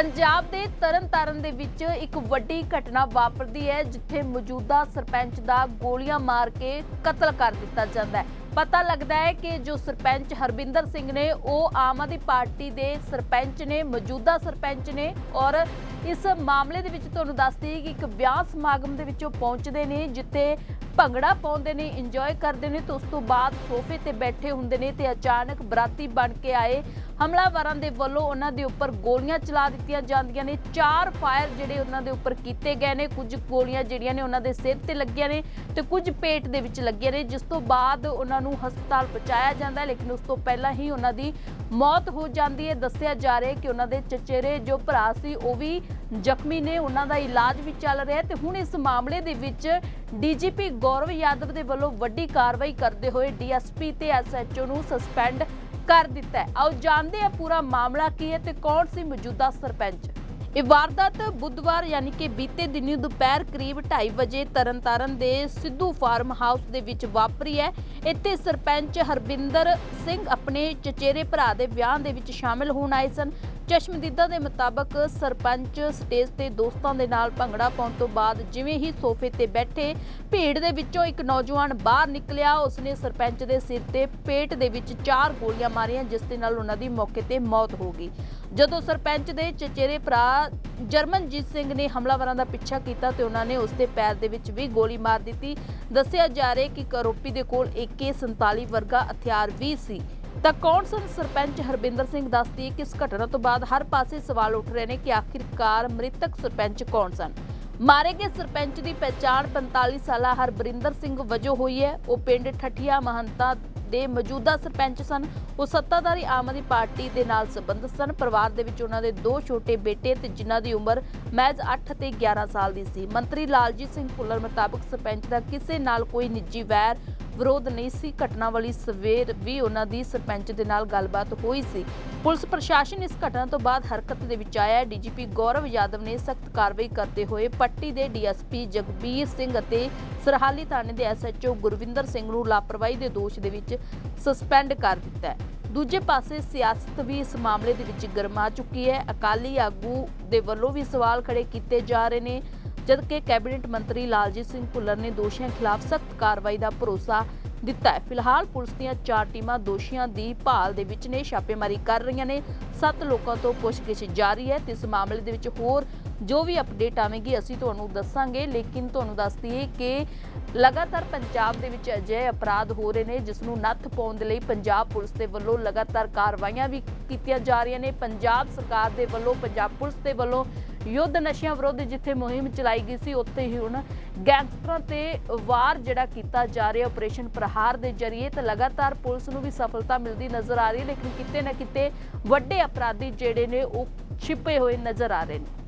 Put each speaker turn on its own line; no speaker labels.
ਪੰਜਾਬ ਦੇ ਤਰਨਤਾਰਨ ਦੇ ਵਿੱਚ ਇੱਕ ਵੱਡੀ ਘਟਨਾ ਵਾਪਰਦੀ ਹੈ, ਜਿੱਥੇ ਮੌਜੂਦਾ ਸਰਪੰਚ ਦਾ ਗੋਲੀਆਂ ਮਾਰ ਕੇ ਕਤਲ ਕਰ ਦਿੱਤਾ ਜਾਂਦਾ ਹੈ। ਪਤਾ ਲੱਗਦਾ ਹੈ ਕਿ ਜੋ ਸਰਪੰਚ ਹਰਬਿੰਦਰ ਸਿੰਘ ਨੇ, ਉਹ ਆਮ ਆਦਮੀ ਪਾਰਟੀ ਦੇ ਸਰਪੰਚ ਨੇ, ਮੌਜੂਦਾ ਸਰਪੰਚ ਨੇ ਔਰ ਇਸ ਮਾਮਲੇ ਦੇ ਵਿੱਚ ਤੁਹਾਨੂੰ ਦੱਸਦੀ ਕਿ ਇੱਕ ਵਿਆਹ ਸਮਾਗਮ ਦੇ ਵਿੱਚ ਉਹ ਪਹੁੰਚਦੇ ਨੇ, ਜਿੱਥੇ ਭੰਗੜਾ ਪਾਉਂਦੇ ਨੇ ਇੰਜੋਏ ਕਰਦੇ ਨੇ, ਤੇ ਉਸ ਤੋਂ ਬਾਅਦ ਸੋਫੇ ਤੇ ਬੈਠੇ ਹੁੰਦੇ ਨੇ ਤੇ ਅਚਾਨਕ ਬਰਾਤੀ ਬਣ ਕੇ ਆਏ। ਹਮਲਾਵਰਾਂ ਦੇ ਵੱਲੋਂ ਉਹਨਾਂ ਦੇ ਉੱਪਰ ਗੋਲੀਆਂ ਚਲਾ ਦਿੱਤੀਆਂ ਜਾਂਦੀਆਂ ਨੇ। ਚਾਰ ਫਾਇਰ ਜਿਹੜੇ ਉਹਨਾਂ ਦੇ ਉੱਪਰ ਕੀਤੇ ਗਏ ਨੇ। ਕੁਝ ਗੋਲੀਆਂ ਜਿਹੜੀਆਂ ਨੇ ਉਹਨਾਂ ਦੇ ਸਿਰ ਤੇ ਲੱਗੀਆਂ ਨੇ ਤੇ ਕੁਝ ਪੇਟ ਦੇ ਵਿੱਚ ਲੱਗੀਆਂ ਨੇ, ਜਿਸ ਤੋਂ ਬਾਅਦ ਉਹਨਾਂ ਨੂੰ ਹਸਪਤਾਲ ਪਹੁੰਚਾਇਆ ਜਾਂਦਾ ਲੇਕਿਨ ਉਸ ਤੋਂ ਪਹਿਲਾਂ ਹੀ ਉਹਨਾਂ ਦੀ ਮੌਤ ਹੋ ਜਾਂਦੀ ਹੈ। ਦੱਸਿਆ ਜਾ ਰਿਹਾ ਕਿ ਉਹਨਾਂ ਦੇ ਚਚੇਰੇ, ਜੋ ਭਰਾ ਸੀ, ਉਹ ਵੀ ਜ਼ਖਮੀ ਨੇ, ਉਹਨਾਂ ਦਾ ਇਲਾਜ ਵੀ ਚੱਲ ਰਿਹਾ ਤੇ ਹੁਣ ਇਸ ਮਾਮਲੇ ਦੇ ਵਿੱਚ ਡੀਜੀਪੀ ਗੌਰਵ ਯਾਦਵ ਦੇ ਵੱਲੋਂ ਵੱਡੀ ਕਾਰਵਾਈ ਕਰਦੇ ਹੋਏ ਡੀਐਸਪੀ ਤੇ ਐਸਐਚਓ ਨੂੰ ਸਸਪੈਂਡ ਕਰ ਦਿੱਤਾ ਹੈ। ਆਓ ਜਾਣਦੇ ਹਾਂ ਪੂਰਾ ਮਾਮਲਾ ਕੀ ਹੈ ਤੇ ਕੌਣ ਸੀ ਮੌਜੂਦਾ ਸਰਪੰਚ। ਇਹ ਵਾਰਦਾਤ ਬੁੱਧਵਾਰ ਯਾਨੀ ਕਿ ਬੀਤੇ ਦਿਨੀ ਦੁਪਹਿਰ ਕਰੀਬ 2:30 ਵਜੇ ਤਰਨਤਾਰਨ ਦੇ ਸਿੱਧੂ ਫਾਰਮ ਹਾਊਸ ਦੇ ਵਿੱਚ ਵਾਪਰੀ ਹੈ। ਇੱਥੇ ਸਰਪੰਚ ਹਰਬਿੰਦਰ ਸਿੰਘ ਆਪਣੇ ਚਚੇਰੇ ਭਰਾ ਦੇ ਵਿਆਹ ਦੇ ਵਿੱਚ ਸ਼ਾਮਿਲ ਹੋਣ ਆਏ ਸਨ। ਚਸ਼ਮਦੀਦਾਂ ਦੇ ਮੁਤਾਬਕ ਸਰਪੰਚ ਸਟੇਜ ਤੇ ਦੋਸਤਾਂ ਦੇ ਨਾਲ ਭੰਗੜਾ ਪਾਉਣ ਤੋਂ ਬਾਅਦ ਜਿਵੇਂ ਹੀ ਸੋਫੇ ਤੇ ਬੈਠੇ ਭੀੜ ਦੇ ਵਿੱਚੋਂ ਇੱਕ ਨੌਜਵਾਨ ਬਾਹਰ ਨਿਕਲਿਆ, ਉਸਨੇ ਸਰਪੰਚ ਦੇ ਸਿਰ ਤੇ ਪੇਟ ਦੇ ਵਿੱਚ ਚਾਰ ਗੋਲੀਆਂ ਮਾਰੀਆਂ, ਜਿਸ ਦੇ ਨਾਲ ਉਹਨਾਂ ਦੀ ਮੌਕੇ ਤੇ ਮੌਤ ਹੋ ਗਈ। ਜਦੋਂ ਸਰਪੰਚ ਦੇ ਚਚੇਰੇ ਭਰਾ ਜਰਮਨਜੀਤ ਸਿੰਘ ਨੇ ਹਮਲਾਵਰਾਂ ਦਾ ਪਿੱਛਾ ਕੀਤਾ ਤੇ ਉਹਨਾਂ ਨੇ ਉਸ ਦੇ ਪੈਰ ਦੇ ਵਿੱਚ ਵੀ ਗੋਲੀ ਮਾਰ ਦਿੱਤੀ। ਦੱਸਿਆ ਜਾ ਰਿਹਾ ਹੈ ਕਿ ਆਰੋਪੀ ਦੇ ਕੋਲ AK47 ਵਰਗਾ ਹਥਿਆਰ ਵੀ ਸੀ। ਤਾਂ ਕੌਣ ਸਰਪੰਚ ਹਰਬਿੰਦਰ ਸਿੰਘ ਦੱਸਦੀ ਕਿ ਇਸ ਘਟਨਾ ਤੋਂ ਬਾਅਦ ਹਰ ਪਾਸੇ ਸਵਾਲ ਉੱਠ ਰਹੇ ਨੇ ਕਿ ਆਖਿਰਕਾਰ ਮ੍ਰਿਤਕ ਸਰਪੰਚ ਕੌਣ ਸਨ। ਮਾਰੇ ਗਏ ਸਰਪੰਚ ਦੀ ਪਛਾਣ 45 ਸਾਲਾ ਹਰਬਰਿੰਦਰ ਸਿੰਘ ਵਜੋਂ ਹੋਈ ਹੈ। ਉਹ ਪਿੰਡ ਠਠੀਆ ਮਹੰਤਾ ਦੇ ਮੌਜੂਦਾ ਸਰਪੰਚ ਸਨ। ਉਹ ਸੱਤਾਧਾਰੀ ਆਮ ਆਦਮੀ ਪਾਰਟੀ ਦੇ ਨਾਲ ਸੰਬੰਧਿਤ ਸਨ। ਪਰਿਵਾਰ ਦੇ ਵਿੱਚ ਉਹਨਾਂ ਦੇ ਦੋ ਛੋਟੇ ਬੇਟੇ ਤੇ ਜਿਨ੍ਹਾਂ ਦੀ ਉਮਰ ਮਹਿਜ਼ 8 ਤੇ 11 ਸਾਲ ਦੀ ਸੀ। ਮੰਤਰੀ ਲਾਲਜੀਤ ਸਿੰਘ ਭੁੱਲਰ ਮੁਤਾਬਕ ਸਰਪੰਚ ਦਾ ਕਿਸੇ ਨਾਲ ਕੋਈ ਨਿੱਜੀ ਵੈਰ ਵਿਰੋਧ ਨਹੀਂ ਸੀ। ਘਟਨਾ ਵਾਲੀ ਸਵੇਰ ਵੀ ਉਹਨਾਂ ਦੀ ਸਰਪੰਚ ਦੇ ਨਾਲ ਗੱਲਬਾਤ ਹੋਈ ਸੀ। ਪੁਲਿਸ ਪ੍ਰਸ਼ਾਸਨ ਇਸ ਘਟਨਾ ਤੋਂ ਬਾਅਦ ਹਰਕਤ ਦੇ ਵਿੱਚ ਆਇਆ ਡੀਜੀਪੀ ਗੌਰਵ ਯਾਦਵ ਨੇ ਸਖਤ ਕਾਰਵਾਈ ਕਰਦੇ ਹੋਏ ਪੱਟੀ ਦੇ ਡੀਐਸਪੀ ਜਗਬੀਰ ਸਿੰਘ ਅਤੇ ਸਰਹਾਲੀ ਥਾਣੇ ਦੇ ਐਸਐਚਓ ਗੁਰਵਿੰਦਰ ਸਿੰਘ ਨੂੰ ਲਾਪਰਵਾਹੀ ਦੇ ਦੋਸ਼ ਦੇ ਵਿੱਚ ਸਸਪੈਂਡ ਕਰ ਦਿੱਤਾ ਹੈ। ਦੂਜੇ ਪਾਸੇ ਸਿਆਸਤ ਵੀ ਇਸ ਮਾਮਲੇ ਦੇ ਵਿੱਚ ਗਰਮਾ ਚੁੱਕੀ ਹੈ। ਅਕਾਲੀ ਆਗੂ ਦੇ ਵੱਲੋਂ ਵੀ ਸਵਾਲ ਖੜੇ ਕੀਤੇ ਜਾ ਰਹੇ ਨੇ। ਜਦਕਿ ਕੈਬਨਿਟ ਮੰਤਰੀ ਲਾਲਜੀਤ ਸਿੰਘ ਭੁੱਲਰ ਨੇ ਦੋਸ਼ੀਆਂ ਖਿਲਾਫ ਸਖਤ ਕਾਰਵਾਈ ਦਾ ਭਰੋਸਾ ਦਿੱਤਾ ਹੈ। ਫਿਲਹਾਲ ਪੁਲਿਸ ਦੀਆਂ ਚਾਰ ਟੀਮਾਂ ਦੋਸ਼ੀਆਂ ਦੀ ਭਾਲ ਦੇ ਵਿੱਚ ਨੇ, ਛਾਪੇਮਾਰੀ ਕਰ ਰਹੀਆਂ ਨੇ। ਸੱਤ ਲੋਕਾਂ ਤੋਂ ਪੁੱਛਗਿੱਛ ਜਾਰੀ ਹੈ। ਤੇ ਇਸ ਮਾਮਲੇ ਦੇ ਵਿੱਚ ਹੋਰ ਜੋ ਵੀ ਅਪਡੇਟ ਆਵੇਗੀ, ਅਸੀਂ ਤੁਹਾਨੂੰ ਦੱਸਾਂਗੇ। ਲੇਕਿਨ ਤੁਹਾਨੂੰ ਦੱਸ ਦਈਏ ਕਿ ਲਗਾਤਾਰ ਪੰਜਾਬ ਦੇ ਵਿੱਚ ਅਜਿਹੇ ਅਪਰਾਧ ਹੋ ਰਹੇ ਨੇ, ਜਿਸ ਨੂੰ ਨੱਥ ਪਾਉਣ ਦੇ ਲਈ ਪੰਜਾਬ ਪੁਲਿਸ ਦੇ ਵੱਲੋਂ ਲਗਾਤਾਰ ਕਾਰਵਾਈਆਂ ਵੀ ਕੀਤੀਆਂ ਜਾ ਰਹੀਆਂ ਨੇ। ਪੰਜਾਬ ਸਰਕਾਰ ਦੇ ਵੱਲੋਂ, ਪੰਜਾਬ ਪੁਲਿਸ ਦੇ ਵੱਲੋਂ ਯੁੱਧ ਨਸ਼ਿਆਂ ਵਿਰੁੱਧ ਜਿੱਥੇ ਮੁਹਿੰਮ ਚਲਾਈ ਗਈ ਸੀ, ਉੱਥੇ ਹੀ ਹੁਣ ਗੈਂਗਸਟਰਾਂ ਤੇ ਵਾਰ ਜਿਹੜਾ ਕੀਤਾ ਜਾ ਰਿਹਾ ਆਪਰੇਸ਼ਨ ਪ੍ਰਹਾਰ ਦੇ ਜ਼ਰੀਏ ਤੇ ਲਗਾਤਾਰ ਪੁਲਿਸ ਨੂੰ ਵੀ ਸਫਲਤਾ ਮਿਲਦੀ ਨਜ਼ਰ ਆ ਰਹੀ ਹੈ, ਲੇਕਿਨ ਕਿਤੇ ਨਾ ਕਿਤੇ ਵੱਡੇ ਅਪਰਾਧੀ ਜਿਹੜੇ ਨੇ ਉਹ ਛਿਪੇ ਹੋਏ ਨਜ਼ਰ ਆ ਰਹੇ ਨੇ।